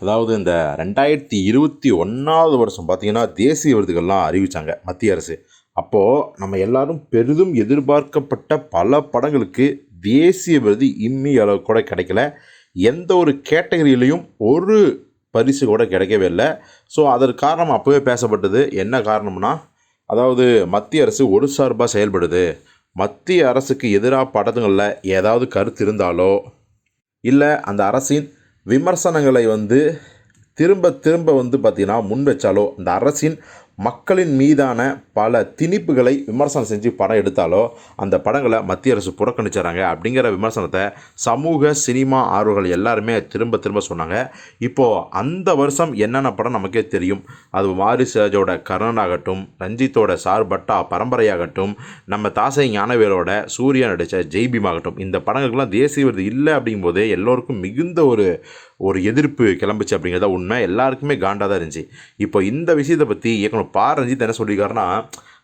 அதாவது இந்த ரெண்டாயிரத்தி இருபத்தி ஒன்றாவது வருஷம் பார்த்தீங்கன்னா தேசிய விருதுகள்லாம் அறிவித்தாங்க மத்திய அரசு. அப்போது நம்ம எல்லாரும் பெரிதும் எதிர்பார்க்கப்பட்ட பல படங்களுக்கு தேசிய விருது இம்மி அளவு கூட கிடைக்கல. எந்த ஒரு கேட்டகரியிலையும் ஒரு பரிசு கூட கிடைக்கவே இல்லை. ஸோ அதற்கு காரணம் அப்போவே பேசப்பட்டது. என்ன காரணம்னா அதாவது மத்திய அரசு ஒரு சார்பாக செயல்படுது. மத்திய அரசுக்கு எதிராக படத்துங்களில் ஏதாவது கருத்து இருந்தாலோ இல்லை அந்த அரசின் விமர்சனங்களை வந்து திரும்ப திரும்ப வந்து பார்த்திங்கன்னா முன் வச்சாலோ அந்த அரசின் மக்களின் மீதான பல திணிப்புகளை விமர்சனம் செஞ்சு படம் எடுத்தாலோ அந்த படங்களை மத்திய அரசு புறக்கணிச்சிடறாங்க அப்படிங்கிற விமர்சனத்தை சமூக சினிமா ஆர்வர்கள் எல்லாருமே திரும்ப திரும்ப சொன்னாங்க. இப்போது அந்த வருஷம் என்னென்ன படம் நமக்கே தெரியும். அது வாரிசாஜோட கர்ணன் ஆகட்டும் ரஞ்சித்தோட சார்பட்டா பரம்பரையாகட்டும் நம்ம தாசை ஞானவேலோட சூர்யா நடித்த ஜெய்பீம் ஆகட்டும் இந்த படங்களுக்கெல்லாம் தேசிய விருது இல்லை அப்படிங்கும்போது எல்லோருக்கும் மிகுந்த ஒரு ஒரு எதிர்ப்பு கிளம்புச்சு அப்படிங்கிறத உண்மை. எல்லாருக்குமே காண்டாக தான் இருந்துச்சு. இப்போ இந்த விஷயத்தை பற்றி இயக்குனர் பா. ரஞ்சித் என்ன சொல்லியிருக்காருன்னா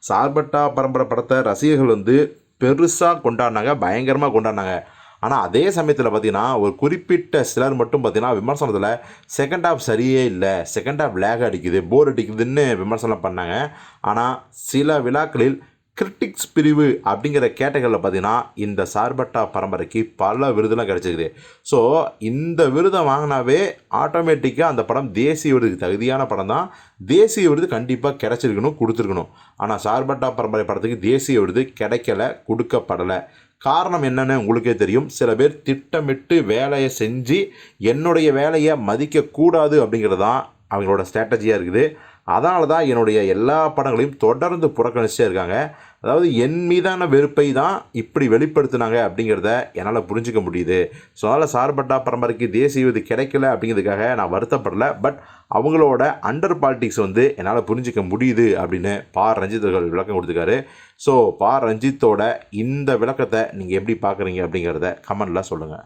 சார்பட்டா பரம்பரை படத்தை ரசிகர்கள் வந்து பெருசாக கொண்டாடினாங்க பயங்கரமாக கொண்டாடினாங்க. ஆனால் அதே சமயத்தில் பார்த்தீங்கன்னா ஒரு குறிப்பிட்ட சிலர் மட்டும் பார்த்தீங்கன்னா விமர்சனத்தில் செகண்ட் ஹாஃப் சரியே இல்லை செகண்ட் ஹாஃப் லேக் அடிக்குது போர் அடிக்குதுன்னு விமர்சனம் பண்ணாங்க. ஆனால் சில விழாக்களில் கிரிட்டிக்ஸ் பிரிவு அப்படிங்கிற கேட்டகரியில் பார்த்தீங்கன்னா இந்த சார்பட்டா பரம்பரைக்கு பல விருதுலாம் கிடச்சிருக்குது. ஸோ இந்த விருதை வாங்கினாவே ஆட்டோமேட்டிக்காக அந்த படம் தேசிய விருதுக்கு தகுதியான படம் தான். தேசிய விருது கண்டிப்பாக கிடச்சிருக்கணும் கொடுத்துருக்கணும். ஆனால் சார்பட்டா பரம்பரை படத்துக்கு தேசிய விருது கிடைக்கல கொடுக்கப்படலை. காரணம் என்னென்னு உங்களுக்கே தெரியும். சில பேர் திட்டமிட்டு வேலையை செஞ்சு என்னுடைய வேலையை மதிக்கக்கூடாது அப்படிங்கிறது தான் அவங்களோட ஸ்ட்ராட்டஜியாக இருக்குது. அதனால தான் என்னுடைய எல்லா படங்களையும் தொடர்ந்து புறக்கணிச்சே இருக்காங்க. அதாவது என் மீதான வெறுப்பை தான் இப்படி வெளிப்படுத்தினாங்க அப்படிங்கிறத என்னால் புரிஞ்சிக்க முடியுது. ஸோ அதனால் சார்பட்டா பரம்பரைக்கு தேசிய இது கிடைக்கல அப்படிங்கிறதுக்காக நான் வருத்தப்படலை. பட் அவங்களோட அண்டர் பாலிட்டிக்ஸ் வந்து என்னால் புரிஞ்சிக்க முடியுது அப்படின்னு பா. ரஞ்சித் அவர்கள் விளக்கம் கொடுத்துருக்காரு. ஸோ பா. ரஞ்சித்தோட இந்த விளக்கத்தை நீங்கள் எப்படி பார்க்குறீங்க அப்படிங்கிறத கமெண்டில் சொல்லுங்கள்